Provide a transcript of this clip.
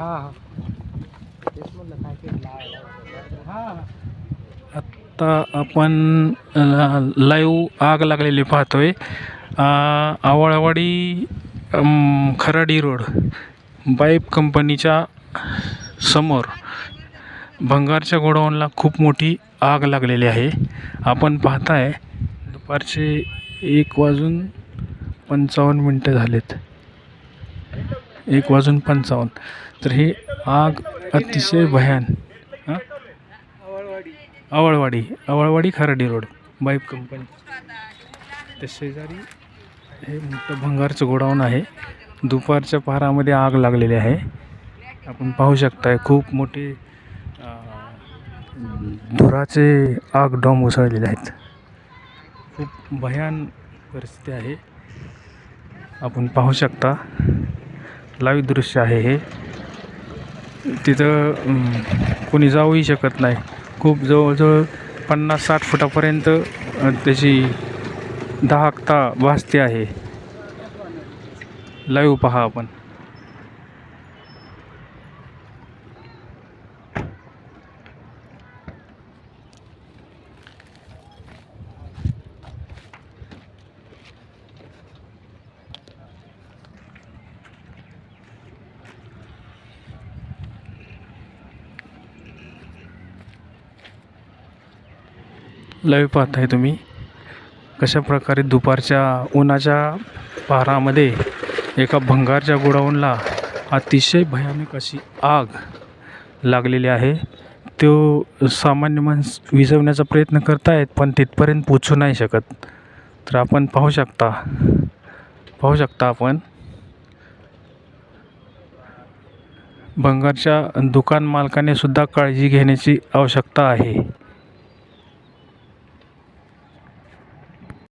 हा हा. तेच म्हणलं काय केलं हा आत्ता आपण लाईव्ह आग लागलेली पाहतोय. आवळवाडी खराडी रोड बाईप कंपनीच्या समोर भंगारच्या गोडाऊनला खूप मोठी आग लागलेली आहे. आपण पाहताय दुपारचे एक वाजून पंचावन्न मिनटं झालेत. एक वाजून पंचावन्न. तर ही आग अतिशय भयान हां? Avalwadi Avalwadi Kharadi road bypass company. त्या शेजारी हे मोठं भंगारचं गोडाऊन आहे. दुपारच्या पहारामध्ये आग लागलेली आहे. आपण पाहू शकताय खूप मोठे धुराचे आग डॉम उसळलेले आहेत. खूप भयान परिस्थिती आहे. आपण पाहू शकता. लाईव्ह दृश्य आहे हे. तिथं कोणी जाऊही शकत नाही. खूप जवळजवळ पन्नास साठ फुटापर्यंत त्याची दहाकता भासते आहे. लाईव्ह पहा आपण. लाईव्ह पाहताय तुम्ही. कशा प्रकारे दुपारच्या उन्हाच्या पारामध्ये एका भंगारच्या गोडाऊनला अतिशय भयानक अशी आग लागलेली आहे. तो सामान्य माणस विझवण्याचा प्रयत्न करतायत पण तिथपर्यंत पोचू नाही शकत. तर आपण पाहू शकता पाहू शकता आपण. भंगारच्या दुकान मालकाने सुद्धा काळजी घेण्याची आवश्यकता आहे.